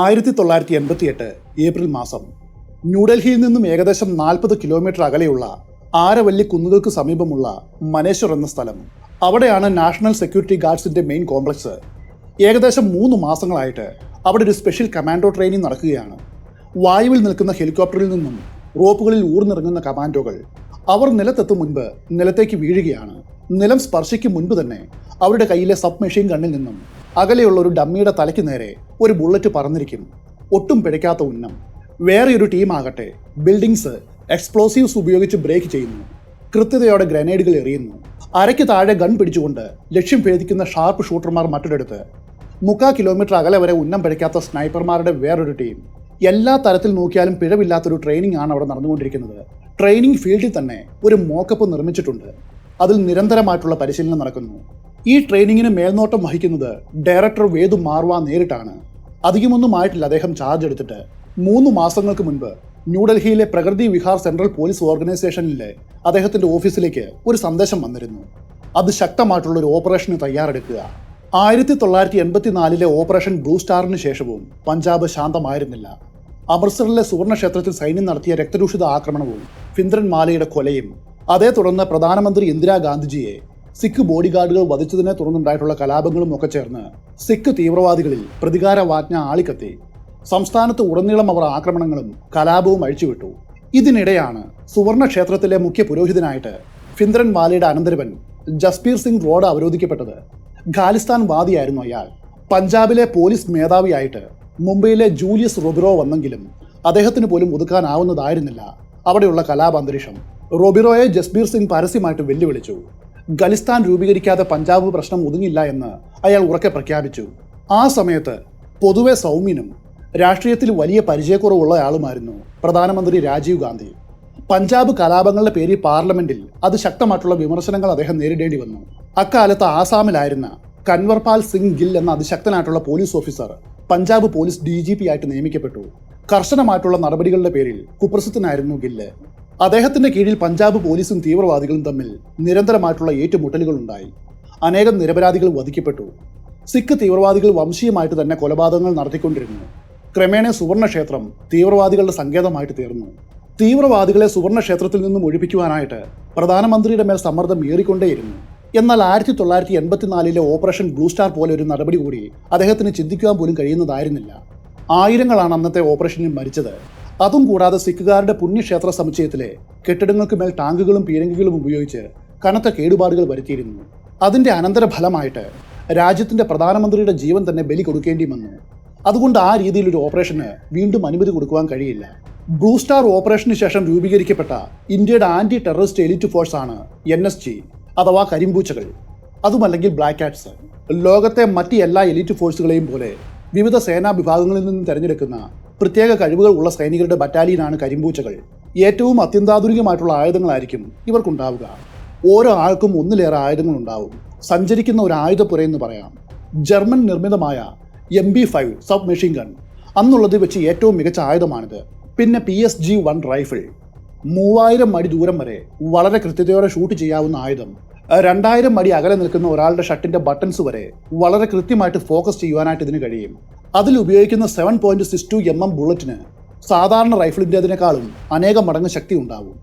ആയിരത്തി തൊള്ളായിരത്തി എൺപത്തി എട്ട് ഏപ്രിൽ മാസം ന്യൂഡൽഹിയിൽ നിന്നും ഏകദേശം നാൽപ്പത് കിലോമീറ്റർ അകലെയുള്ള ആരവല്ലി കുന്നുകൾക്ക് സമീപമുള്ള മനേശ്വർ എന്ന സ്ഥലം. അവിടെയാണ് നാഷണൽ സെക്യൂരിറ്റി ഗാർഡ്സിന്റെ മെയിൻ കോംപ്ലക്സ്. ഏകദേശം മൂന്ന് മാസങ്ങളായിട്ട് അവിടെ ഒരു സ്പെഷ്യൽ കമാൻഡോ ട്രെയിനിങ് നടക്കുകയാണ്. വായുവിൽ നിൽക്കുന്ന ഹെലികോപ്റ്ററിൽ നിന്നും റോപ്പുകളിൽ ഊർന്നിറങ്ങുന്ന കമാൻഡോകൾ അവർ നിലത്തെത്തും മുൻപ് നിലത്തേക്ക് വീഴുകയാണ്. നിലം സ്പർശിക്കും മുൻപ് തന്നെ അവരുടെ കയ്യിലെ സബ് മെഷീൻ ഗണ്ണിൽ നിന്നും അകലെയുള്ള ഒരു ഡമ്മിയുടെ തലയ്ക്ക് നേരെ ഒരു ബുള്ളറ്റ് പറന്നിരിക്കും ഒട്ടും പിഴയ്ക്കാത്ത ഉന്നം. വേറെയൊരു ടീമാകട്ടെ ബിൽഡിങ്സ് എക്സ്പ്ലോസീവ്സ് ഉപയോഗിച്ച് ബ്രേക്ക് ചെയ്യുന്നു. കൃത്യതയോടെ ഗ്രനേഡുകൾ എറിയുന്നു. അരയ്ക്ക് താഴെ ഗൺ പിടിച്ചുകൊണ്ട് ലക്ഷ്യം ഭേദിക്കുന്ന ഷാർപ്പ് ഷൂട്ടർമാർ മറ്റൊരിടത്ത്. മുക്കാ കിലോമീറ്റർ അകലെ വരെ ഉന്നം പിഴയ്ക്കാത്ത സ്നൈപ്പർമാരുടെ വേറൊരു ടീം എല്ലാ തരത്തിൽ നോക്കിയാലും പിഴവില്ലാത്തൊരു ട്രെയിനിങ് ആണ് അവിടെ നടന്നുകൊണ്ടിരിക്കുന്നത്. ട്രെയിനിങ് ഫീൽഡിൽ തന്നെ ഒരു മോക്കപ്പ് നിർമ്മിച്ചിട്ടുണ്ട്. അതിൽ നിരന്തരമായിട്ടുള്ള പരിശീലനം നടക്കുന്നു. ഈ ട്രെയിനിങ്ങിന് മേൽനോട്ടം വഹിക്കുന്നത് ഡയറക്ടർ വേദു മാർവ നേരിട്ടാണ്. അധികമൊന്നും ആയിട്ടില്ല അദ്ദേഹം ചാർജ് എടുത്തിട്ട്. മൂന്ന് മാസങ്ങൾക്ക് മുൻപ് ന്യൂഡൽഹിയിലെ പ്രകൃതി വിഹാർ സെൻട്രൽ പോലീസ് ഓർഗനൈസേഷനിലെ അദ്ദേഹത്തിന്റെ ഓഫീസിലേക്ക് ഒരു സന്ദേശം വന്നിരുന്നു. അത് ശക്തമായിട്ടുള്ള ഒരു ഓപ്പറേഷന് തയ്യാറെടുക്കുക. ആയിരത്തി തൊള്ളായിരത്തി എൺപത്തിനാലിലെ ഓപ്പറേഷൻ ബ്ലൂ സ്റ്റാറിന് ശേഷവും പഞ്ചാബ് ശാന്തമായിരുന്നില്ല. അമൃത്സറിലെ സുവർണ ക്ഷേത്രത്തിൽ സൈന്യം നടത്തിയ രക്തരൂഷിത ആക്രമണവും ഫിന്ദ്രൻ മാലയുടെ കൊലയും. അതേ തുടർന്ന് പ്രധാനമന്ത്രി ഇന്ദിരാഗാന്ധിജിയെ സിഖ് ബോഡി ഗാർഡുകൾ വധിച്ചതിനെ തുടർന്നുണ്ടായിട്ടുള്ള കലാപങ്ങളും ഒക്കെ ചേർന്ന് സിഖ് തീവ്രവാദികളിൽ പ്രതികാര വാജ്ഞ ആളിക്കത്തി. സംസ്ഥാനത്ത് ഉടനീളം അവർ ആക്രമണങ്ങളും കലാപവും അഴിച്ചുവിട്ടു. ഇതിനിടെയാണ് സുവർണ ക്ഷേത്രത്തിലെ മുഖ്യ പുരോഹിതനായിട്ട് ഫിന്ദ്രൻ വാലയുടെ അനന്തരവൻ ജസ്പീർ സിംഗ് റോഡ് അവരോധിക്കപ്പെട്ടത്. ഖാലിസ്ഥാൻ വാദിയായിരുന്നു അയാൾ. പഞ്ചാബിലെ പോലീസ് മേധാവിയായിട്ട് മുംബൈയിലെ ജൂലിയസ് റൊബിറോ വന്നെങ്കിലും അദ്ദേഹത്തിന് പോലും ഒതുക്കാനാവുന്നതായിരുന്നില്ല. അവിടെയുള്ള കലാപാന്തരീക്ഷം റൊബിറോയെ ജസ്ബീർ സിംഗ് പരസ്യമായിട്ട് വെല്ലുവിളിച്ചു. ഖലിസ്ഥാൻ രൂപീകരിക്കാതെ പഞ്ചാബ് പ്രശ്നം ഒതുങ്ങില്ല എന്ന് അയാൾ ഉറക്കെ പ്രഖ്യാപിച്ചു. ആ സമയത്ത് പൊതുവെ സൗമ്യനും രാഷ്ട്രീയത്തിൽ വലിയ പരിചയക്കുറവുള്ള ആളുമായിരുന്നു പ്രധാനമന്ത്രി രാജീവ് ഗാന്ധി. പഞ്ചാബ് കലാപങ്ങളുടെ പേരിൽ പാർലമെന്റിൽ അത് ശക്തമായിട്ടുള്ള വിമർശനങ്ങൾ അദ്ദേഹം നേരിടേണ്ടി വന്നു. അക്കാലത്ത് ആസാമിലായിരുന്ന കൻവർപാൽ സിംഗ് ഗിൽ എന്ന അതിശക്തനായിട്ടുള്ള police officer Punjab police D G P ആയിട്ട് നിയമിക്കപ്പെട്ടു. കർശനമായിട്ടുള്ള നടപടികളുടെ പേരിൽ കുപ്രസിദ്ധനായിരുന്നു ഗില്ല്. അദ്ദേഹത്തിന്റെ കീഴിൽ പഞ്ചാബ് പോലീസും തീവ്രവാദികളും തമ്മിൽ നിരന്തരമായിട്ടുള്ള ഏറ്റുമുട്ടലുകൾ ഉണ്ടായി അനേകം നിരപരാധികൾ വധിക്കപ്പെട്ടു. സിഖ് തീവ്രവാദികൾ വംശീയമായിട്ട് തന്നെ കൊലപാതകങ്ങൾ നടത്തിക്കൊണ്ടിരുന്നു. ക്രമേണ സുവർണക്ഷേത്രം തീവ്രവാദികളുടെ സങ്കേതമായിട്ട് തീർന്നു. തീവ്രവാദികളെ സുവർണക്ഷേത്രത്തിൽ നിന്നും ഒഴിപ്പിക്കുവാനായിട്ട് പ്രധാനമന്ത്രിയുടെ മേൽ സമ്മർദ്ദം ഏറിക്കൊണ്ടേയിരുന്നു. എന്നാൽ ആയിരത്തി തൊള്ളായിരത്തി എൺപത്തിനാലിലെ ഓപ്പറേഷൻ ബ്ലൂ സ്റ്റാർ പോലെ ഒരു നടപടി കൂടി അദ്ദേഹത്തിന് ചിന്തിക്കുവാൻ പോലും കഴിയുന്നതായിരുന്നില്ല. ആയിരങ്ങളാണ് അന്നത്തെ ഓപ്പറേഷനിൽ മരിച്ചത്. അതും കൂടാതെ സിഖുകാരുടെ പുണ്യക്ഷേത്ര സമുച്ചയത്തിലെ കെട്ടിടങ്ങൾക്ക് മേൽ ടാങ്കുകളും പീരങ്കികളും ഉപയോഗിച്ച് കനത്ത കേടുപാടുകൾ വരുത്തിയിരുന്നു. അതിന്റെ അനന്തരഫലമായിട്ട് രാജ്യത്തിന്റെ പ്രധാനമന്ത്രിയുടെ ജീവൻ തന്നെ ബലി കൊടുക്കേണ്ടി വന്നു അതുകൊണ്ട് ആ രീതിയിൽ ഒരു ഓപ്പറേഷന് വീണ്ടും അനുമതി കൊടുക്കുവാൻ കഴിയില്ല. ബ്ലൂ സ്റ്റാർ ഓപ്പറേഷന് ശേഷം രൂപീകരിക്കപ്പെട്ട ഇന്ത്യയുടെ ആന്റി ടെററിസ്റ്റ് എലിറ്റ് ഫോഴ്സ് ആണ് എൻ എസ് ജി അഥവാ കരിമ്പൂച്ചകൾ. അതുമല്ലെങ്കിൽ ബ്ലാക്ക് കാറ്റ്സ് ലോകത്തെ മറ്റ് എല്ലാ എലിറ്റ് ഫോഴ്സുകളെയും പോലെ വിവിധ സേനാ വിഭാഗങ്ങളിൽ നിന്നും തിരഞ്ഞെടുക്കുന്ന പ്രത്യേക കഴിവുകൾ ഉള്ള സൈനികരുടെ ബറ്റാലിയനാണ് കരിമ്പൂച്ചകൾ. ഏറ്റവും അത്യന്താധുനികമായിട്ടുള്ള ആയുധങ്ങളായിരിക്കും ഇവർക്കുണ്ടാവുക. ഓരോ ആൾക്കും ഒന്നിലേറെ ആയുധങ്ങൾ ഉണ്ടാവും സഞ്ചരിക്കുന്ന ഒരു ആയുധപ്പുര എന്ന് പറയാം. ജർമ്മൻ നിർമ്മിതമായ M B five sub machine gun അന്നുള്ളത് വെച്ച് ഏറ്റവും മികച്ച ആയുധമാണിത്. പിന്നെ P S G one rifle മൂവായിരം അടി ദൂരം വരെ വളരെ കൃത്യതയോടെ ഷൂട്ട് ചെയ്യാവുന്ന ആയുധം. രണ്ടായിരം മടി അകലെ നിൽക്കുന്ന ഒരാളുടെ ഷർട്ടിന്റെ ബട്ടൺസ് വരെ വളരെ കൃത്യമായിട്ട് ഫോക്കസ് ചെയ്യുവാനായിട്ട് ഇതിന് കഴിയും. അതിൽ ഉപയോഗിക്കുന്ന seven point six two M M ബുള്ളറ്റിന് സാധാരണ റൈഫിളിന്റെതിനേക്കാളും അനേകം മടങ്ങ് ശക്തി ഉണ്ടാവും.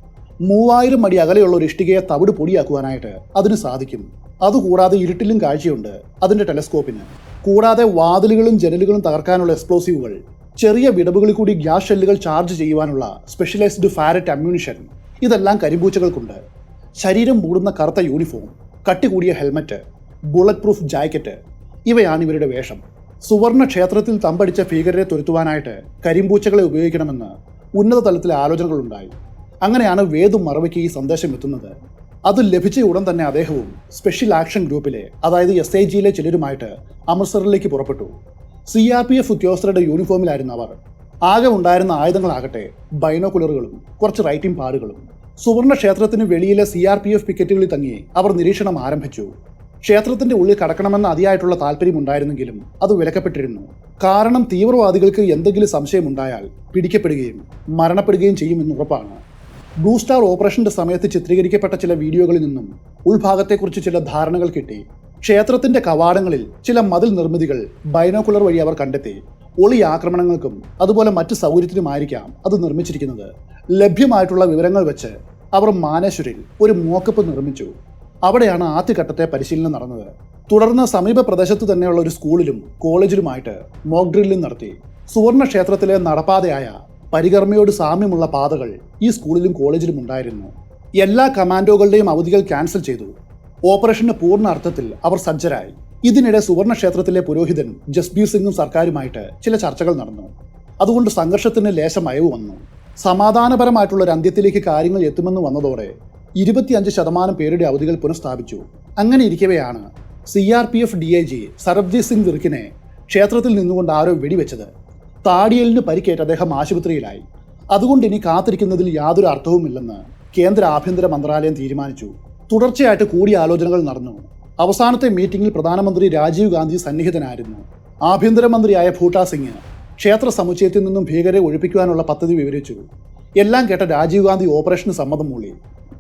മൂവായിരം മടി അകലെയുള്ള ഒരു ഇഷ്ടികയെ തവിട് പൊടിയാക്കുവാനായിട്ട് അതിന് സാധിക്കും. അതുകൂടാതെ ഇരുട്ടിലും കാഴ്ചയുണ്ട് അതിന്റെ ടെലസ്കോപ്പിന് കൂടാതെ വാതിലുകളും ജനലുകളും തകർക്കാനുള്ള എക്സ്പ്ലോസീവുകൾ ചെറിയ വിടവുകളിൽ കൂടി ഗ്യാസ് ഷെല്ലുകൾ ചാർജ് ചെയ്യുവാനുള്ള സ്പെഷ്യലൈസ്ഡ് ഫാരറ്റ് അമ്മ്യൂണിഷൻ ഇതെല്ലാം കരിമ്പൂച്ചകൾക്കുണ്ട്. ശരീരം മൂടുന്ന കറുത്ത യൂണിഫോം കട്ടി കൂടിയ ഹെൽമറ്റ് ബുള്ളറ്റ് പ്രൂഫ് ജാക്കറ്റ് ഇവയാണ് ഇവരുടെ വേഷം. സുവർണ ക്ഷേത്രത്തിൽ തമ്പടിച്ച ഭീകരരെ തുരുത്തുവാനായിട്ട് കരിമ്പൂച്ചകളെ ഉപയോഗിക്കണമെന്ന് ഉന്നത തലത്തിലെ ആലോചനകളുണ്ടായി അങ്ങനെയാണ് വേദു മറവയ്ക്ക് ഈ സന്ദേശം എത്തുന്നത്. അത് ലഭിച്ച ഉടൻ തന്നെ അദ്ദേഹവും സ്പെഷ്യൽ ആക്ഷൻ ഗ്രൂപ്പിലെ അതായത് എസ് ഐ ജിയിലെ ചിലരുമായിട്ട് അമൃത്സറിലേക്ക് പുറപ്പെട്ടു. സി ആർ പി എഫ് ഉദ്യോഗസ്ഥരുടെ യൂണിഫോമിലായിരുന്നു അവർ. ആകെ ഉണ്ടായിരുന്ന ആയുധങ്ങളാകട്ടെ ബൈനോക്കുലറുകളും കുറച്ച് റൈറ്റിംഗ് പാടുകളും സുവർണ ക്ഷേത്രത്തിന് വെളിയിലെ സി ആർ പി എഫ് പിക്കറ്റുകളിൽ തങ്ങി അവർ നിരീക്ഷണം ആരംഭിച്ചു. ക്ഷേത്രത്തിന്റെ ഉള്ളിൽ കടക്കണമെന്ന അതിയായിട്ടുള്ള താല്പര്യമുണ്ടായിരുന്നെങ്കിലും അത് വിലക്കപ്പെട്ടിരുന്നു. കാരണം തീവ്രവാദികൾക്ക് എന്തെങ്കിലും സംശയമുണ്ടായാൽ പിടിക്കപ്പെടുകയും മരണപ്പെടുകയും ചെയ്യുമെന്ന് ഉറപ്പാണ്. ബ്ലൂ സ്റ്റാർ ഓപ്പറേഷന്റെ സമയത്ത് ചിത്രീകരിക്കപ്പെട്ട ചില വീഡിയോകളിൽ നിന്നും ഉൾഭാഗത്തെക്കുറിച്ച് ചില ധാരണകൾ കിട്ടി. ക്ഷേത്രത്തിന്റെ കവാടങ്ങളിൽ ചില മതിൽ നിർമ്മിതികൾ ബൈനോക്കുലർ വഴി അവർ കണ്ടെത്തി. ഒളി ആക്രമണങ്ങൾക്കും അതുപോലെ മറ്റ് സൗകര്യത്തിനുമായിരിക്കാം അത് നിർമ്മിച്ചിരിക്കുന്നത്. ലഭ്യമായിട്ടുള്ള വിവരങ്ങൾ വെച്ച് അവർ മാനേശ്വരിൽ ഒരു മോക്കപ്പ് നിർമ്മിച്ചു. അവിടെയാണ് ആദ്യഘട്ടത്തെ പരിശീലനം നടന്നത്. തുടർന്ന് സമീപ പ്രദേശത്ത് തന്നെയുള്ള ഒരു സ്കൂളിലും കോളേജിലുമായിട്ട് മോക്ക് ഡ്രില്ലിംഗ് നടത്തി. സുവർണ ക്ഷേത്രത്തിലെ നടപ്പാതയായ പരികർമ്മയോട് സാമ്യമുള്ള പാതകൾ ഈ സ്കൂളിലും കോളേജിലും ഉണ്ടായിരുന്നു. എല്ലാ കമാൻഡോകളുടെയും അവധികൾ ക്യാൻസൽ ചെയ്തു. ഓപ്പറേഷന്റെ പൂർണ അർത്ഥത്തിൽ അവർ സജ്ജരായി. ഇതിനിടെ സുവർണ ക്ഷേത്രത്തിലെ പുരോഹിതൻ ജസ്ബീർ സിംഗും സർക്കാരുമായിട്ട് ചില ചർച്ചകൾ നടന്നു. അതുകൊണ്ട് സംഘർഷത്തിന് ലേശം അയവ് വന്നു സമാധാനപരമായിട്ടുള്ള ഒരു അന്ത്യത്തിലേക്ക് കാര്യങ്ങൾ എത്തുമെന്ന് വന്നതോടെ ഇരുപത്തിയഞ്ച് ശതമാനം പേരുടെ അവധികൾ പുനഃസ്ഥാപിച്ചു. അങ്ങനെ ഇരിക്കവെയാണ് C R P F D I G Sarabjit Singh വിർക്കിനെ ക്ഷേത്രത്തിൽ നിന്നുകൊണ്ട് ആരോ വെടിവെച്ചത്. താടിയലിന് പരിക്കേറ്റ് അദ്ദേഹം ആശുപത്രിയിലായി. അതുകൊണ്ട് ഇനി കാത്തിരിക്കുന്നതിൽ യാതൊരു അർത്ഥവുമില്ലെന്ന് കേന്ദ്ര ആഭ്യന്തര മന്ത്രാലയം തീരുമാനിച്ചു. തുടർച്ചയായിട്ട് കൂടിയാലോചനകൾ നടന്നു. അവസാനത്തെ മീറ്റിംഗിൽ പ്രധാനമന്ത്രി രാജീവ് ഗാന്ധി സന്നിഹിതനായിരുന്നു. ആഭ്യന്തരമന്ത്രിയായ ഭൂട്ടാ സിംഗ് ക്ഷേത്ര സമുച്ചയത്തിൽ നിന്നും ഭീകരെ ഒഴിപ്പിക്കുവാനുള്ള പദ്ധതി വിവരിച്ചു. എല്ലാം കേട്ട രാജീവ് ഗാന്ധി ഓപ്പറേഷന് സമ്മതം മൂളി.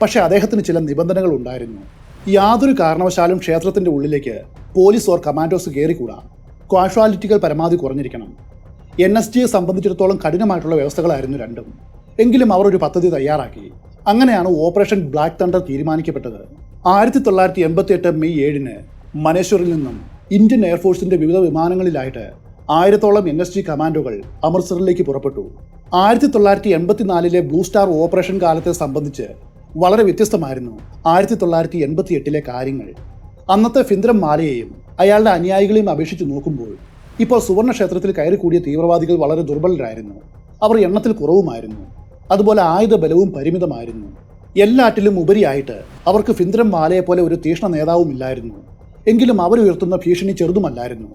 പക്ഷേ അദ്ദേഹത്തിന് ചില നിബന്ധനകൾ ഉണ്ടായിരുന്നു. യാതൊരു കാരണവശാലും ക്ഷേത്രത്തിന്റെ ഉള്ളിലേക്ക് പോലീസ് ഓർ കമാൻഡോസ് കയറിക്കൂടാ. കാഷ്വാലിറ്റികൾ പരമാവധി കുറഞ്ഞിരിക്കണം. എൻ എസ് ജിയെ സംബന്ധിച്ചിടത്തോളം കഠിനമായിട്ടുള്ള വ്യവസ്ഥകളായിരുന്നു രണ്ടും. എങ്കിലും അവർ ഒരു പദ്ധതി തയ്യാറാക്കി. അങ്ങനെയാണ് ഓപ്പറേഷൻ ബ്ലാക്ക് തണ്ടർ തീരുമാനിക്കപ്പെട്ടത്. ആയിരത്തി തൊള്ളായിരത്തി എൺപത്തി എട്ട് മെയ് ഏഴിന് മനേശ്വറിൽ നിന്നും ഇന്ത്യൻ എയർഫോഴ്സിന്റെ വിവിധ വിമാനങ്ങളിലായിട്ട് ആയിരത്തോളം എൻ എസ് ജി കമാൻഡോകൾ അമൃത്സറിലേക്ക് പുറപ്പെട്ടു. ആയിരത്തി തൊള്ളായിരത്തി എൺപത്തിനാലിലെ ബ്ലൂ സ്റ്റാർ ഓപ്പറേഷൻ കാലത്തെ സംബന്ധിച്ച് വളരെ വ്യത്യസ്തമായിരുന്നു ആയിരത്തി തൊള്ളായിരത്തി എൺപത്തി എട്ടിലെ കാര്യങ്ങൾ. അന്നത്തെ ഫിന്ദ്രം മാലയെയും അയാളുടെ അനുയായികളെയും അപേക്ഷിച്ച് നോക്കുമ്പോൾ ഇപ്പോൾ സുവർണ ക്ഷേത്രത്തിൽ കയറിക്കൂടിയ തീവ്രവാദികൾ വളരെ ദുർബലരായിരുന്നു. അവർ എണ്ണത്തിൽ കുറവുമായിരുന്നു. അതുപോലെ ആയുധ ബലവും പരിമിതമായിരുന്നു. എല്ലാറ്റിലും ഉപരിയായിട്ട് അവർക്ക് ഫിന്ദ്രം മാലയെ പോലെ ഒരു തീഷ്ണ നേതാവുമില്ലായിരുന്നു. എങ്കിലും അവരുയർത്തുന്ന ഭീഷണി ചെറുതുമല്ലായിരുന്നു.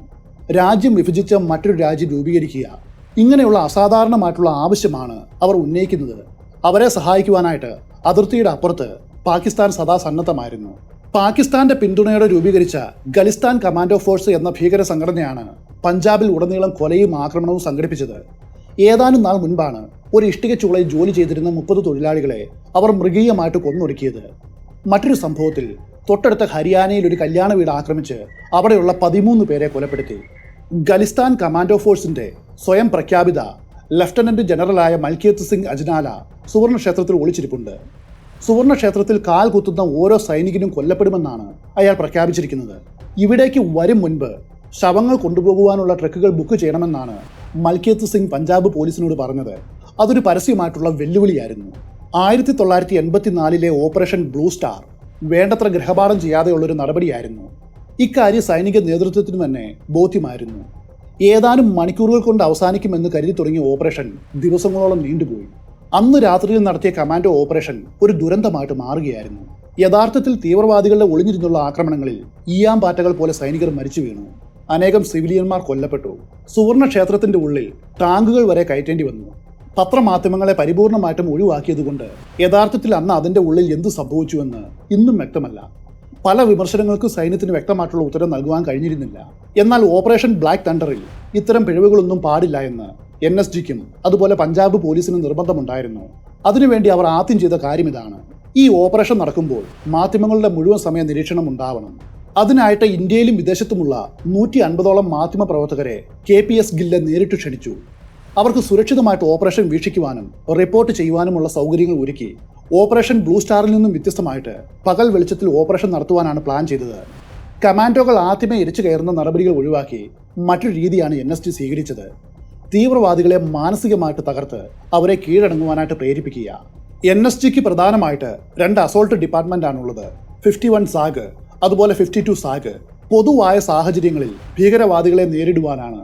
രാജ്യം വിഭജിച്ച മറ്റൊരു രാജ്യം രൂപീകരിക്കുക. ഇങ്ങനെയുള്ള അസാധാരണമായിട്ടുള്ള ആവശ്യമാണ് അവർ ഉന്നയിക്കുന്നത്. അവരെ സഹായിക്കുവാനായിട്ട് അതിർത്തിയുടെ അപ്പുറത്ത് പാകിസ്ഥാൻ സദാ സന്നദ്ധമായിരുന്നു. പാകിസ്ഥാന്റെ പിന്തുണയോടെ രൂപീകരിച്ച ഖലിസ്ഥാൻ കമാൻഡോ ഫോഴ്സ് എന്ന ഭീകര സംഘടനയാണ് പഞ്ചാബിൽ ഉടനീളം കൊലയും ആക്രമണവും സംഘടിപ്പിച്ചത്. ഏതാനും നാൾ മുൻപാണ് ഒരു ഇഷ്ടിക ചൂളയിൽ ജോലി ചെയ്തിരുന്ന മുപ്പത് തൊഴിലാളികളെ അവർ മൃഗീയമായിട്ട് കൊന്നൊടുക്കിയത്. മറ്റൊരു സംഭവത്തിൽ തൊട്ടടുത്ത ഹരിയാനയിൽ ഒരു കല്യാണ വീട് ആക്രമിച്ച് അവിടെയുള്ള പതിമൂന്ന് പേരെ കൊലപ്പെടുത്തി. ഖലിസ്ഥാൻ കമാൻഡോ ഫോഴ്സിന്റെ സ്വയം പ്രഖ്യാപിത ലഫ്റ്റനന്റ് ജനറലായ മൽക്കിയത്ത് സിംഗ് അജ്നാല സുവർണ ക്ഷേത്രത്തിൽ ഒളിച്ചിരിപ്പുണ്ട്. സുവർണ ക്ഷേത്രത്തിൽ കാൽ കുത്തുന്ന ഓരോ സൈനികനും കൊല്ലപ്പെടുമെന്നാണ് അയാൾ പ്രഖ്യാപിച്ചിരിക്കുന്നത്. ഇവിടേക്ക് വരും മുൻപ് ശവങ്ങൾ കൊണ്ടുപോകുവാനുള്ള ട്രക്കുകൾ ബുക്ക് ചെയ്യണമെന്നാണ് മൽക്കിയത്ത് സിംഗ് പഞ്ചാബ് പോലീസിനോട് പറഞ്ഞത്. അതൊരു പരസ്യമായിട്ടുള്ള വെല്ലുവിളിയായിരുന്നു. ആയിരത്തി തൊള്ളായിരത്തി എൺപത്തിനാലിലെ ഓപ്പറേഷൻ ബ്ലൂ സ്റ്റാർ വേണ്ടത്ര ഗൃഹപാഠം ചെയ്യാതെയുള്ളൊരു നടപടിയായിരുന്നു. ഇക്കാര്യം സൈനിക നേതൃത്വത്തിന് തന്നെ ബോധ്യമായിരുന്നു. ഏതാനും മണിക്കൂറുകൾ കൊണ്ട് അവസാനിക്കുമെന്ന് കരുതി തുടങ്ങിയ ഓപ്പറേഷൻ ദിവസങ്ങളോളം നീണ്ടുപോയി. അന്ന് രാത്രിയിൽ നടത്തിയ കമാൻഡോ ഓപ്പറേഷൻ ഒരു ദുരന്തമായിട്ട് മാറുകയായിരുന്നു. യഥാർത്ഥത്തിൽ തീവ്രവാദികളുടെ ഒളിഞ്ഞിരുന്നുള്ള ആക്രമണങ്ങളിൽ ഈയാമ്പാറ്റകൾ പോലെ സൈനികർ മരിച്ചു വീണു. അനേകം സിവിലിയന്മാർ കൊല്ലപ്പെട്ടു. സുവർണ ക്ഷേത്രത്തിന്റെ ഉള്ളിൽ ടാങ്കുകൾ വരെ കയറ്റേണ്ടി വന്നു. പത്രമാധ്യമങ്ങളെ പരിപൂർണമായിട്ടും ഒഴിവാക്കിയതുകൊണ്ട് യഥാർത്ഥത്തിൽ അന്ന് അതിന്റെ ഉള്ളിൽ എന്ത് സംഭവിച്ചുവെന്ന് ഇന്നും വ്യക്തമല്ല. പല വിമർശനങ്ങൾക്കും സൈന്യത്തിന് വ്യക്തമായിട്ടുള്ള ഉത്തരം നൽകുവാൻ കഴിഞ്ഞിരുന്നില്ല. എന്നാൽ ഓപ്പറേഷൻ ബ്ലാക്ക് തണ്ടറിൽ ഇത്തരം പിഴവുകളൊന്നും പാടില്ല എന്ന് എൻ എസ് ജിക്കും അതുപോലെ പഞ്ചാബ് പോലീസിനും നിർബന്ധമുണ്ടായിരുന്നു. അതിനുവേണ്ടി അവർ ആദ്യം ചെയ്ത കാര്യം ഇതാണ്. ഈ ഓപ്പറേഷൻ നടക്കുമ്പോൾ മാധ്യമങ്ങളുടെ മുഴുവൻ സമയ നിരീക്ഷണം ഉണ്ടാവണം. അതിനായിട്ട് ഇന്ത്യയിലും വിദേശത്തുമുള്ള നൂറ്റി അൻപതോളം മാധ്യമ പ്രവർത്തകരെ കെ പി എസ് ഗില്ല് നേരിട്ട് ക്ഷണിച്ചു. അവർക്ക് സുരക്ഷിതമായിട്ട് ഓപ്പറേഷൻ വീക്ഷിക്കുവാനും റിപ്പോർട്ട് ചെയ്യുവാനുമുള്ള സൗകര്യങ്ങൾ ഒരുക്കി ഓപ്പറേഷൻ ബ്ലൂ സ്റ്റാറിൽ നിന്നും വ്യത്യസ്തമായിട്ട് പകൽ വെളിച്ചത്തിൽ ഓപ്പറേഷൻ നടത്തുവാനാണ് പ്ലാൻ ചെയ്തത്. കമാൻഡോകൾ ആദ്യമേ ഇരച്ചു കയറുന്ന നടപടികൾ ഒഴിവാക്കി മറ്റൊരു രീതിയാണ് എൻ എസ് ടി സ്വീകരിച്ചത്. തീവ്രവാദികളെ മാനസികമായിട്ട് തകർത്ത് അവരെ കീഴടങ്ങുവാനായിട്ട് പ്രേരിപ്പിക്കുക. എൻ എസ് ടിക്ക് പ്രധാനമായിട്ട് രണ്ട് അസോൾട്ട് ഡിപ്പാർട്ട്മെന്റ് ആണുള്ളത്. ഫിഫ്റ്റി വൺ സാഗ് അതുപോലെ ഫിഫ്റ്റി ടു സാഗ് പൊതുവായ സാഹചര്യങ്ങളിൽ ഭീകരവാദികളെ നേരിടുവാനാണ്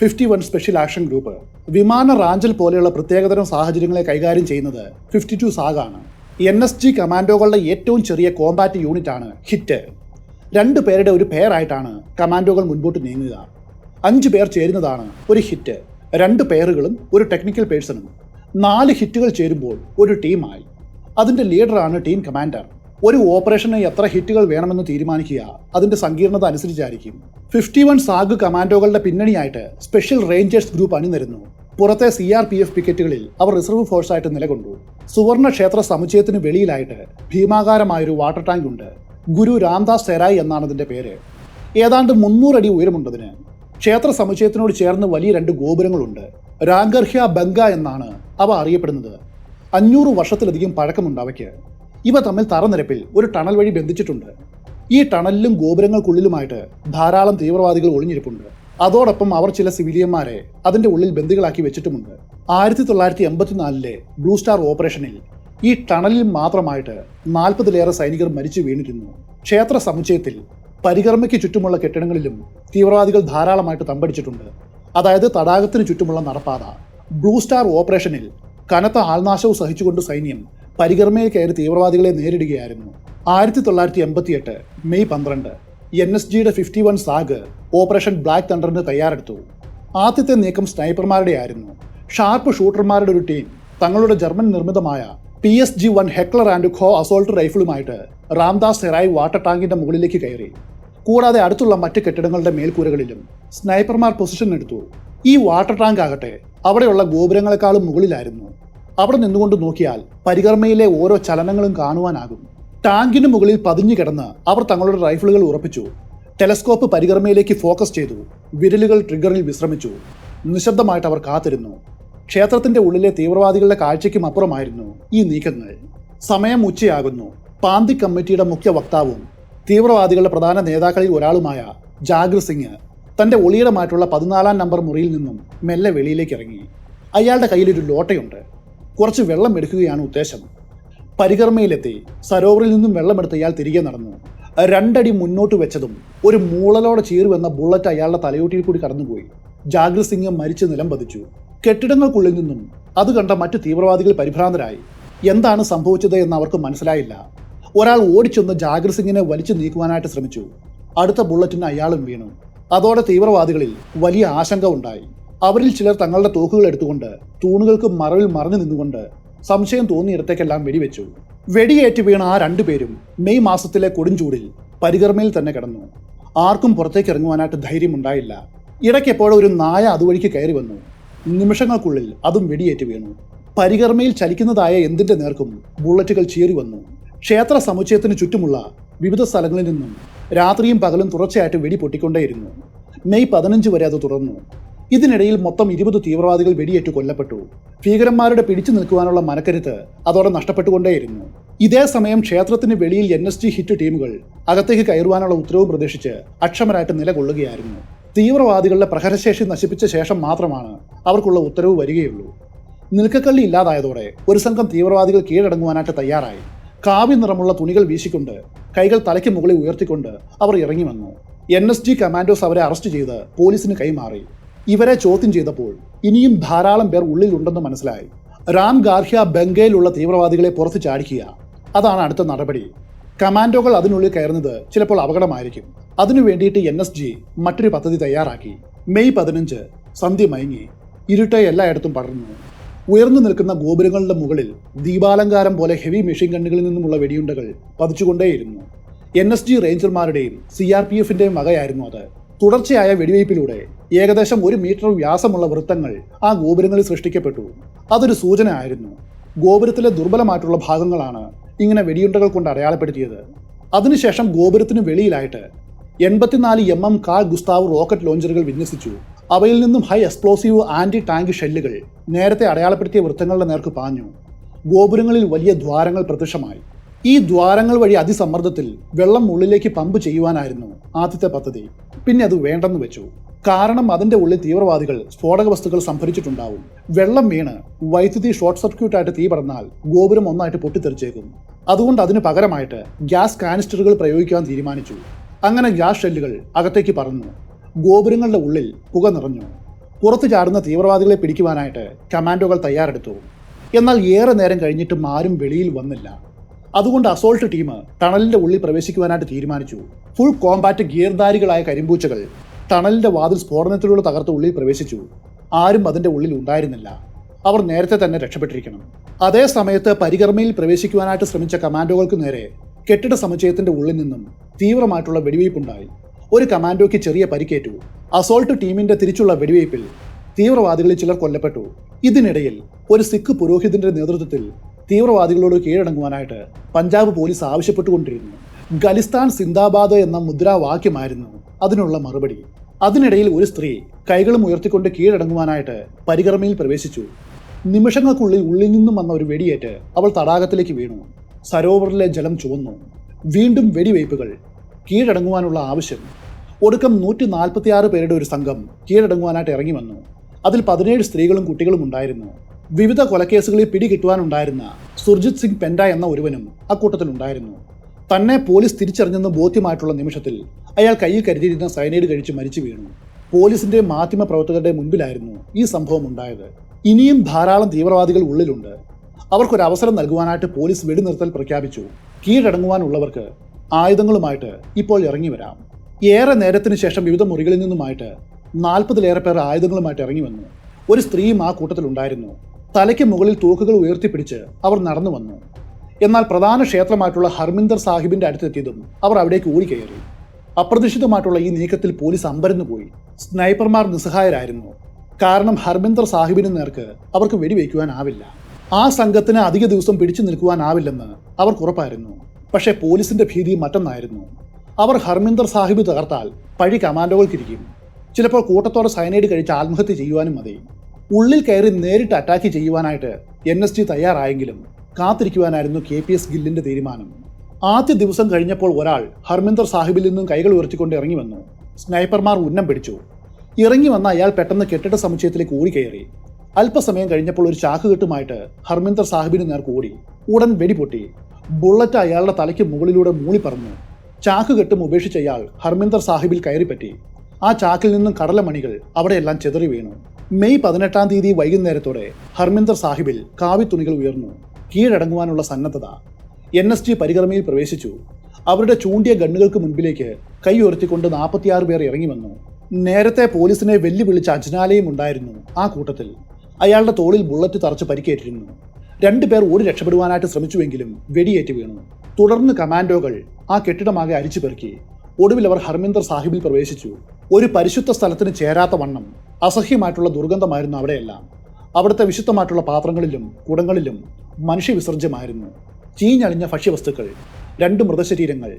fifty one special action group വിമാന റാഞ്ചൽ പോലെയുള്ള പ്രത്യേകതരം സാഹചര്യങ്ങളെ കൈകാര്യം ചെയ്യുന്നത് ഫിഫ്റ്റി ടു സാഗാണ് എൻ എസ് ജി കമാൻഡോകളുടെ ഏറ്റവും ചെറിയ കോമ്പാറ്റ് യൂണിറ്റ് ആണ് ഹിറ്റ്. രണ്ട് പേരുടെ ഒരു പെയറായിട്ടാണ് കമാൻഡോകൾ മുൻപോട്ട് നീങ്ങുക. അഞ്ച് പേർ ചേരുന്നതാണ് ഒരു ഹിറ്റ് രണ്ട് പെയറുകളും ഒരു ടെക്നിക്കൽ പേഴ്സണും നാല് ഹിറ്റുകൾ ചേരുമ്പോൾ ഒരു ടീമായി അതിന്റെ ലീഡറാണ് ടീം കമാൻഡർ ഒരു ഓപ്പറേഷന് എത്ര ഹിറ്റുകൾ വേണമെന്ന് തീരുമാനിക്കുക അതിന്റെ സങ്കീർണത അനുസരിച്ചായിരിക്കും. ഫിഫ്റ്റി വൺ സാഗ് കമാൻഡോകളുടെ പിന്നണിയായിട്ട് സ്പെഷ്യൽ റേഞ്ചേഴ്സ് ഗ്രൂപ്പ് അണിനിരുന്നു. പുറത്തെ സി ആർ പി എഫ് പിക്കറ്റുകളിൽ അവർ റിസർവ് ഫോഴ്സായിട്ട് നിലകൊണ്ടു. സുവർണ ക്ഷേത്ര സമുച്ചയത്തിന് വെളിയിലായിട്ട് ഭീമാകാരമായൊരു വാട്ടർ ടാങ്ക് ഉണ്ട്. ഗുരു രാംദാസ് സെരായ് എന്നാണ് അതിന്റെ പേര്. ഏതാണ്ട് മുന്നൂറടി ഉയരമുണ്ടതിന്. ക്ഷേത്ര സമുച്ചയത്തിനോട് ചേർന്ന് വലിയ രണ്ട് ഗോപുരങ്ങളുണ്ട്. രാംഗർഹ്യ ബംഗ എന്നാണ് അവ അറിയപ്പെടുന്നത്. അഞ്ഞൂറ് വർഷത്തിലധികം പഴക്കമുണ്ട് അവയ്ക്ക്. ഇവ തമ്മിൽ തറനിരപ്പിൽ ഒരു ടണൽ വഴി ബന്ധിച്ചിട്ടുണ്ട്. ഈ ടണലിലും ഗോപുരങ്ങൾക്കുള്ളിലുമായിട്ട് ധാരാളം തീവ്രവാദികൾ ഒളിഞ്ഞിരിപ്പുണ്ട്. അതോടൊപ്പം അവർ ചില സിവിലിയന്മാരെ അതിന്റെ ഉള്ളിൽ ബന്ദികളാക്കി വെച്ചിട്ടുമുണ്ട്. ആയിരത്തി തൊള്ളായിരത്തി എൺപത്തിനാലിലെ ബ്ലൂ സ്റ്റാർ ഓപ്പറേഷനിൽ ഈ ടണലിൽ മാത്രമായിട്ട് നാൽപ്പതിലേറെ സൈനികർ മരിച്ചു വീണിരുന്നു. ക്ഷേത്ര സമുച്ചയത്തിൽ പരികർമ്മയ്ക്ക് ചുറ്റുമുള്ള കെട്ടിടങ്ങളിലും തീവ്രവാദികൾ ധാരാളമായിട്ട് തമ്പടിച്ചിട്ടുണ്ട്. അതായത് തടാകത്തിന് ചുറ്റുമുള്ള നടപ്പാത. ബ്ലൂ സ്റ്റാർ ഓപ്പറേഷനിൽ കനത്ത ആൾനാശവും സഹിച്ചുകൊണ്ട് സൈന്യം പരികർമ്മയിൽ കയറി തീവ്രവാദികളെ നേരിടുകയായിരുന്നു. ആയിരത്തി തൊള്ളായിരത്തി എൺപത്തിയെട്ട് മെയ് പന്ത്രണ്ട് എൻ എസ് ജിയുടെ fifty one SAG operation black തണ്ടറിന് തയ്യാറെടുത്തു. ആദ്യത്തെ നീക്കം സ്നൈപ്പർമാരുടെ ആയിരുന്നു. ഷാർപ്പ് ഷൂട്ടർമാരുടെ ഒരു ടീം തങ്ങളുടെ ജർമ്മൻ നിർമ്മിതമായ P S G one Heckler and Koch assault റൈഫിളുമായിട്ട് Ramdas Serai water ടാങ്കിന്റെ മുകളിലേക്ക് കയറി. കൂടാതെ അടുത്തുള്ള മറ്റ് കെട്ടിടങ്ങളുടെ മേൽക്കൂരകളിലും സ്നൈപ്പർമാർ പൊസിഷൻ എടുത്തു ഈ വാട്ടർ ടാങ്ക് ആകട്ടെ അവിടെയുള്ള ഗോപുരങ്ങളെക്കാളും മുകളിലായിരുന്നു. അവിടെ നിന്നുകൊണ്ട് നോക്കിയാൽ പരികർമ്മയിലെ ഓരോ ചലനങ്ങളും കാണുവാനാകും. ടാങ്കിന് മുകളിൽ പതിഞ്ഞു കിടന്ന് അവർ തങ്ങളുടെ റൈഫിളുകൾ ഉറപ്പിച്ചു. ടെലസ്കോപ്പ് പരികർമ്മയിലേക്ക് ഫോക്കസ് ചെയ്തു. വിരലുകൾ ട്രിഗറിൽ വിശ്രമിച്ചു. നിശബ്ദമായിട്ട് അവർ കാത്തിരുന്നു. ക്ഷേത്രത്തിന്റെ ഉള്ളിലെ തീവ്രവാദികളുടെ കാഴ്ചയ്ക്കും അപ്പുറമായിരുന്നു ഈ നീക്കങ്ങൾ. സമയം ഉച്ചയാകുന്നു. പാന്തി കമ്മിറ്റിയുടെ മുഖ്യ വക്താവും തീവ്രവാദികളുടെ പ്രധാന നേതാക്കളിൽ ഒരാളുമായ ജാഗർ സിംഗ് തന്റെ ഒളിയിടമായിട്ടുള്ള പതിനാലാം നമ്പർ മുറിയിൽ നിന്നും മെല്ലെ വെളിയിലേക്ക് ഇറങ്ങി. അയാളുടെ കയ്യിലൊരു ലോട്ടയുണ്ട്. കുറച്ച് വെള്ളം എടുക്കുകയാണ് ഉദ്ദേശം. പരികർമ്മയിലെത്തി സരോവറിൽ നിന്നും വെള്ളമെടുത്ത് അയാൾ തിരികെ നടന്നു. രണ്ടടി മുന്നോട്ട് വെച്ചതും ഒരു മൂളലോടെ ചീറുവെന്ന ബുള്ളറ്റ് അയാളുടെ തലയോട്ടിയിൽ കൂടി കടന്നുപോയി. ജാഗ്രത് സിംഗ് മരിച്ച് നിലം പതിച്ചു. കെട്ടിടങ്ങൾക്കുള്ളിൽ നിന്നും അത് കണ്ട മറ്റ് തീവ്രവാദികൾ പരിഭ്രാന്തരായി. എന്താണ് സംഭവിച്ചത് എന്ന് അവർക്ക് മനസ്സിലായില്ല. ഒരാൾ ഓടിച്ചെന്ന് ജാഗ്രത് സിംഗിനെ വലിച്ചു നീക്കുവാനായിട്ട് ശ്രമിച്ചു. അടുത്ത ബുള്ളറ്റിന് അയാളും വീണു. അതോടെ തീവ്രവാദികളിൽ വലിയ ആശങ്ക ഉണ്ടായി. അവരിൽ ചിലർ തങ്ങളുടെ തോക്കുകൾ എടുത്തുകൊണ്ട് തൂണുകൾക്ക് മറവിൽ മറഞ്ഞു നിന്നുകൊണ്ട് സംശയം തോന്നിയിടത്തേക്കെല്ലാം വെടിവെച്ചു. വെടിയേറ്റ് വീണ ആ രണ്ടുപേരും മെയ് മാസത്തിലെ കൊടുംചൂടിൽ പരികർമ്മയിൽ തന്നെ കിടന്നു. ആർക്കും പുറത്തേക്ക് ഇറങ്ങുവാനായിട്ട് ധൈര്യമുണ്ടായില്ല. ഇടയ്ക്ക് എപ്പോഴും ഒരു നായ അതുവഴിക്ക് കയറി വന്നു. നിമിഷങ്ങൾക്കുള്ളിൽ അതും വെടിയേറ്റ് വീണു. പരികർമ്മയിൽ ചലിക്കുന്നതായ എന്തിന്റെ നേർക്കും ബുള്ളറ്റുകൾ ചീറി വന്നു. ക്ഷേത്ര സമുച്ചയത്തിന് ചുറ്റുമുള്ള വിവിധ സ്ഥലങ്ങളിൽ നിന്നും രാത്രിയും പകലും തുടർച്ചയായിട്ട് വെടി പൊട്ടിക്കൊണ്ടേയിരുന്നു. മെയ് പതിനഞ്ച് വരെ അത് തുടർന്നു. ഇതിനിടയിൽ മൊത്തം ഇരുപത് തീവ്രവാദികൾ വെടിയേറ്റ് കൊല്ലപ്പെട്ടു. ഭീകരന്മാരുടെ പിടിച്ചു നിൽക്കുവാനുള്ള മനക്കരുത്ത് അതോടെ നഷ്ടപ്പെട്ടുകൊണ്ടേയിരുന്നു. ഇതേ സമയം ക്ഷേത്രത്തിന് വെളിയിൽ എൻ എസ് ജി ഹിറ്റ് ടീമുകൾ അകത്തേക്ക് കയറുവാനുള്ള ഉത്തരവ് പ്രതീക്ഷിച്ച് അക്ഷമരായിട്ട് നിലകൊള്ളുകയായിരുന്നു. തീവ്രവാദികളുടെ പ്രഹരശേഷി നശിപ്പിച്ച ശേഷം മാത്രമാണ് അവർക്കുള്ള ഉത്തരവ് വരികയുള്ളൂ. നിൽക്കക്കള്ളി ഇല്ലാതായതോടെ ഒരു സംഘം തീവ്രവാദികൾ കീഴടങ്ങുവാനായിട്ട് തയ്യാറായി. കാവ്യ നിറമുള്ള തുണികൾ വീശിക്കൊണ്ട് കൈകൾ തലയ്ക്ക് മുകളിൽ ഉയർത്തിക്കൊണ്ട് അവർ ഇറങ്ങി വന്നു. എൻ എസ് ജി കമാൻഡോസ് അവരെ അറസ്റ്റ് ചെയ്ത് പോലീസിന് കൈമാറി. ഇവരെ ചോദ്യം ചെയ്തപ്പോൾ ഇനിയും ധാരാളം പേർ ഉള്ളിലുണ്ടെന്ന് മനസ്സിലായി. റാം ഗാർഹ്യ ബംഗയിലുള്ള തീവ്രവാദികളെ പുറത്ത് ചാടിക്കുക. അതാണ് അടുത്ത നടപടി. കമാൻഡോകൾ അതിനുള്ളിൽ കയറുന്നത് ചിലപ്പോൾ അപകടമായിരിക്കും. അതിനു വേണ്ടിയിട്ട് എൻ എസ് ജി മറ്റൊരു പദ്ധതി തയ്യാറാക്കി. മെയ് പതിനഞ്ച് സന്ധ്യ മയങ്ങി. ഇരുട്ട് എല്ലായിടത്തും പടർന്നു. ഉയർന്നു നിൽക്കുന്ന ഗോപുരങ്ങളുടെ മുകളിൽ ദീപാലങ്കാരം പോലെ ഹെവി മെഷീൻ ഗണ്ണുകളിൽ നിന്നുമുള്ള വെടിയുണ്ടകൾ പതിച്ചുകൊണ്ടേയിരുന്നു. എൻ എസ് ജി റേഞ്ചർമാരുടെയും സി ആർ പി എഫിന്റെയും വകയായിരുന്നു അത്. തുടർച്ചയായ വെടിവയ്പിലൂടെ ഏകദേശം ഒരു മീറ്റർ വ്യാസമുള്ള വൃത്തങ്ങൾ ആ ഗോപുരങ്ങളിൽ സൃഷ്ടിക്കപ്പെട്ടു. അതൊരു സൂചന ആയിരുന്നു ഗോപുരത്തിലെ ദുർബലമായിട്ടുള്ള ഭാഗങ്ങളാണ് ഇങ്ങനെ വെടിയുണ്ടകൾ കൊണ്ട് അടയാളപ്പെടുത്തിയത്. അതിനുശേഷം ഗോപുരത്തിന് വെളിയിലായിട്ട് എൺപത്തിനാല് M M Carl Gustav rocket ലോഞ്ചറുകൾ വിന്യസിച്ചു. അവയിൽ നിന്നും ഹൈ എക്സ്പ്ലോസീവ് ആന്റി ടാങ്ക് ഷെല്ലുകൾ നേരത്തെ അടയാളപ്പെടുത്തിയ വൃത്തങ്ങളുടെ നേർക്ക് പാഞ്ഞു. ഗോപുരങ്ങളിൽ വലിയ ദ്വാരങ്ങൾ പ്രത്യക്ഷമായി. ഈ ദ്വാരങ്ങൾ വഴി അതിസമ്മർദ്ദത്തിൽ വെള്ളം ഉള്ളിലേക്ക് പമ്പ് ചെയ്യുവാനായിരുന്നു ആദ്യത്തെ പദ്ധതി. പിന്നെ അത് വേണ്ടെന്ന് വെച്ചു. കാരണം അതിന്റെ ഉള്ളിൽ തീവ്രവാദികൾ സ്ഫോടക വസ്തുക്കൾ സംഭരിച്ചിട്ടുണ്ടാവും. വെള്ളം വീണ് വൈദ്യുതി ഷോർട്ട് സർക്യൂട്ടായിട്ട് തീ പടർന്നാൽ ഗോപുരം ഒന്നായിട്ട് പൊട്ടിത്തെറിച്ചേക്കും. അതുകൊണ്ട് അതിന് പകരമായിട്ട് ഗ്യാസ് കാനിസ്റ്ററുകൾ പ്രയോഗിക്കാൻ തീരുമാനിച്ചു. അങ്ങനെ ഗ്യാസ് ഷെല്ലുകൾ അകത്തേക്ക് പറന്നു. ഗോപുരങ്ങളുടെ ഉള്ളിൽ പുക നിറഞ്ഞു. പുറത്തു ചാടുന്ന തീവ്രവാദികളെ പിടിക്കുവാനായിട്ട് കമാൻഡോകൾ തയ്യാറെടുത്തു. എന്നാൽ ഏറെ നേരം കഴിഞ്ഞിട്ടും ആരും വെളിയിൽ വന്നില്ല. അതുകൊണ്ട് അസോൾട്ട് ടീം ടണലിന്റെ ഉള്ളിൽ പ്രവേശിക്കുവാനായിട്ട് തീരുമാനിച്ചു. ഫുൾ കോമ്പാറ്റ് ഗിയർധാരികളായ കരിമ്പൂച്ചകൾ ടണലിന്റെ വാതിൽ സ്ഫോടനത്തിലൂടെ തകർത്ത ഉള്ളിൽ പ്രവേശിച്ചു. ആരും അതിന്റെ ഉള്ളിൽ ഉണ്ടായിരുന്നില്ല. അവർ നേരത്തെ തന്നെ രക്ഷപ്പെട്ടിരിക്കണം. അതേ സമയത്ത് പരികർമ്മയിൽ പ്രവേശിക്കുവാനായിട്ട് ശ്രമിച്ച കമാൻഡോകൾക്ക് നേരെ കെട്ടിട സമുച്ചയത്തിന്റെ ഉള്ളിൽ നിന്നും തീവ്രമായിട്ടുള്ള വെടിവയ്പ്പുണ്ടായി ഒരു കമാൻഡോയ്ക്ക് ചെറിയ പരിക്കേറ്റു. അസോൾട്ട് ടീമിന്റെ തിരിച്ചുള്ള വെടിവയ്പിൽ തീവ്രവാദികളിൽ ചിലർ കൊല്ലപ്പെട്ടു. ഇതിനിടയിൽ ഒരു സിഖ് പുരോഹിതന്റെ നേതൃത്വത്തിൽ തീവ്രവാദികളോട് കീഴടങ്ങുവാനായിട്ട് പഞ്ചാബ് പോലീസ് ആവശ്യപ്പെട്ടുകൊണ്ടിരുന്നു. ഖലിസ്ഥാൻ സിന്ദാബാദ് എന്ന മുദ്രാവാക്യമായിരുന്നു അതിനുള്ള മറുപടി. അതിനിടയിൽ ഒരു സ്ത്രീ കൈകളും ഉയർത്തിക്കൊണ്ട് കീഴടങ്ങുവാനായിട്ട് പരികർമ്മയിൽ പ്രവേശിച്ചു. നിമിഷങ്ങൾക്കുള്ളിൽ ഉള്ളിൽ നിന്നും വന്ന ഒരു വെടിയേറ്റ് അവൾ തടാകത്തിലേക്ക് വീണു. സരോവറിലെ ജലം ചുവന്നു. വീണ്ടും വെടിവയ്പ്പുകൾ. കീഴടങ്ങുവാനുള്ള ആവശ്യം. ഒടുക്കം നൂറ്റി നാൽപ്പത്തിയാറ് പേരുടെ ഒരു സംഘം കീഴടങ്ങുവാനായിട്ട് ഇറങ്ങി വന്നു. അതിൽ പതിനേഴ് സ്ത്രീകളും കുട്ടികളും ഉണ്ടായിരുന്നു. വിവിധ കൊലക്കേസുകളിൽ പിടികിട്ടുവാനുണ്ടായിരുന്ന സുർജിത് സിംഗ് പെൻഡ എന്ന ഒരുവനും അക്കൂട്ടത്തിലുണ്ടായിരുന്നു. തന്നെ പോലീസ് തിരിച്ചറിഞ്ഞെന്ന് ബോധ്യമായിട്ടുള്ള നിമിഷത്തിൽ അയാൾ കയ്യിൽ കരുതിയിരുന്ന സൈനൈഡ് കഴിച്ച് മരിച്ചു വീണു. പോലീസിന്റെ മാധ്യമ പ്രവർത്തകരുടെ മുൻപിലായിരുന്നു ഈ സംഭവം ഉണ്ടായത്. ഇനിയും ധാരാളം തീവ്രവാദികൾ ഉള്ളിലുണ്ട്. അവർക്കൊരു അവസരം നൽകുവാനായിട്ട് പോലീസ് വെടിനിർത്തൽ പ്രഖ്യാപിച്ചു. കീഴടങ്ങുവാനുള്ളവർക്ക് ആയുധങ്ങളുമായിട്ട് ഇപ്പോൾ ഇറങ്ങി വരാം. ഏറെ നേരത്തിന് ശേഷം വിവിധ മുറികളിൽ നിന്നുമായിട്ട് നാൽപ്പതിലേറെ പേർ ആയുധങ്ങളുമായിട്ട് ഇറങ്ങി വന്നു. ഒരു സ്ത്രീയും ആ കൂട്ടത്തിലുണ്ടായിരുന്നു. തലയ്ക്ക് മുകളിൽ തൂക്കുകൾ ഉയർത്തിപ്പിടിച്ച് അവർ നടന്നു വന്നു. എന്നാൽ പ്രധാന ക്ഷേത്രമായിട്ടുള്ള ഹർമിന്ദർ സാഹിബിന്റെ അടുത്തെത്തിയതും അവർ അവിടേക്ക് ഓടിക്കയറി. അപ്രതീക്ഷിതമായിട്ടുള്ള ഈ നീക്കത്തിൽ പോലീസ് അമ്പരന്നു പോയി. സ്നൈപ്പർമാർ നിസ്സഹായരായിരുന്നു. കാരണം ഹർമിന്ദർ സാഹിബിന് നേർക്ക് അവർക്ക് വെടിവെക്കുവാനാവില്ല. ആ സംഘത്തിന് അധിക ദിവസം പിടിച്ചു നിൽക്കുവാനാവില്ലെന്ന് അവർക്ക് ഉറപ്പായിരുന്നു. പക്ഷേ പോലീസിന്റെ ഭീതി മറ്റൊന്നായിരുന്നു. അവർ ഹർമിന്ദർ സാഹിബ് തകർത്താൽ പഴി കമാൻഡോകൾക്കിരിക്കും. ചിലപ്പോൾ കൂട്ടത്തോടെ സൈനൈഡ് കഴിച്ച് ആത്മഹത്യ ചെയ്യുവാനും മതി. ഉള്ളിൽ കയറി നേരിട്ട് അറ്റാക്ക് ചെയ്യുവാനായിട്ട് എൻ എസ് ജി തയ്യാറായെങ്കിലും കാത്തിരിക്കുവാനായിരുന്നു കെ പി എസ് ഗില്ലിന്റെ തീരുമാനം. ആദ്യ ദിവസം കഴിഞ്ഞപ്പോൾ ഒരാൾ ഹർമിന്ദർ സാഹിബിൽ നിന്നും കൈകൾ ഉയർത്തിക്കൊണ്ട് ഇറങ്ങി വന്നു. സ്നൈപ്പർമാർ ഉന്നം പിടിച്ചു. ഇറങ്ങി വന്ന അയാൾ പെട്ടെന്ന് കെട്ടിട സമുച്ചയത്തിലേക്ക് ഓടിക്കയറി അല്പസമയം കഴിഞ്ഞപ്പോൾ ഒരു ചാക്കുകെട്ടുമായിട്ട് ഹർമിന്ദർ സാഹിബിന് നേർക്ക് ഓടി. ഉടൻ വെടിപൊട്ടി ബുള്ളറ്റ് അയാളുടെ തലയ്ക്ക് മുകളിലൂടെ മൂളിപ്പറന്നു. ചാക്കുകെട്ടും ഉപേക്ഷിച്ച അയാൾ ഹർമിന്ദർ സാഹിബിൽ കയറിപ്പറ്റി. ആ ചാക്കിൽ നിന്നും കടലമണികൾ അവിടെയെല്ലാം ചെതറി വീണു. മെയ് പതിനെട്ടാം തീയതി വൈകുന്നേരത്തോടെ ഹർമിന്ദർ സാഹിബിൽ കാവി തുണികൾ ഉയർന്നു. കീഴടങ്ങുവാനുള്ള സന്നദ്ധത എൻ എസ് ടി പരികർമ്മയിൽ പ്രവേശിച്ചു. അവരുടെ ചൂണ്ടിയ ഗണ്ണുകൾക്ക് മുൻപിലേക്ക് കൈ ഉയർത്തിക്കൊണ്ട് നാൽപ്പത്തിയാറ് പേർ ഇറങ്ങി വന്നു നേരത്തെ പോലീസിനെ വെല്ലുവിളിച്ച അജ്നാലയും ഉണ്ടായിരുന്നു ആ കൂട്ടത്തിൽ. അയാളുടെ തോളിൽ ബുള്ളറ്റ് തറച്ച് പരിക്കേറ്റിരുന്നു. രണ്ടുപേർ ഓടി രക്ഷപ്പെടുവാനായിട്ട് ശ്രമിച്ചുവെങ്കിലും വെടിയേറ്റ് വീണു. തുടർന്ന് കമാൻഡോകൾ ആ കെട്ടിടമാകെ അരിച്ചു പെറുക്കി. ഒടുവിൽ അവർ ഹർമിന്ദർ സാഹിബിൽ പ്രവേശിച്ചു. ഒരു പരിശുദ്ധ സ്ഥലത്തിന് ചേരാത്ത വണ്ണം അസഹ്യമായിട്ടുള്ള ദുർഗന്ധമായിരുന്നു അവിടെയെല്ലാം. അവിടുത്തെ വിശുദ്ധമായിട്ടുള്ള പാത്രങ്ങളിലും കുടങ്ങളിലും മനുഷ്യവിസർജ്യമായിരുന്നു. ചീഞ്ഞളിഞ്ഞ ഭക്ഷ്യവസ്തുക്കൾ രണ്ട് മൃതശരീരങ്ങൾ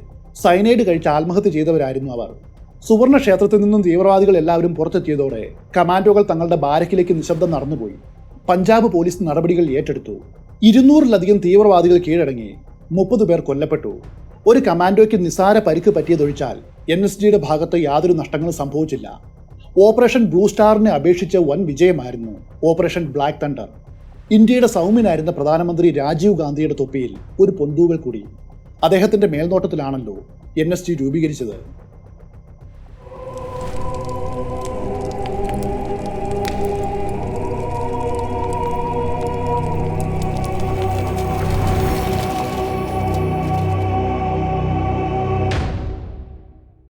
സൈനൈഡ് കഴിച്ച് ആത്മഹത്യ ചെയ്തവരായിരുന്നു അവർ. സുവർണ ക്ഷേത്രത്തിൽ നിന്നും തീവ്രവാദികൾ എല്ലാവരും പുറത്തെത്തിയതോടെ കമാൻഡോകൾ തങ്ങളുടെ ബാരക്കിലേക്ക് നിശബ്ദം നടന്നുപോയി. പഞ്ചാബ് പോലീസ് നടപടികൾ ഏറ്റെടുത്തു. ഇരുന്നൂറിലധികം തീവ്രവാദികൾ കീഴടങ്ങി. മുപ്പത് പേർ കൊല്ലപ്പെട്ടു. ഒരു കമാൻഡോയ്ക്ക് നിസാര പരിക്ക് പറ്റിയതൊഴിച്ചാൽ എൻ എസ് ജിയുടെ ഭാഗത്ത് യാതൊരു നഷ്ടങ്ങളും സംഭവിച്ചില്ല. ഓപ്പറേഷൻ ബ്ലൂ സ്റ്റാറിനെ അപേക്ഷിച്ച് വൻ വിജയമായിരുന്നു ഓപ്പറേഷൻ ബ്ലാക്ക് തണ്ടർ. ഇന്ത്യയുടെ സൗമ്യനായിരുന്ന പ്രധാനമന്ത്രി രാജീവ് ഗാന്ധിയുടെ തൊപ്പിയിൽ ഒരു പൊന്തൂവൽ കൂടി. അദ്ദേഹത്തിന്റെ മേൽനോട്ടത്തിലാണല്ലോ എൻ എസ് ടി രൂപീകരിച്ചത്.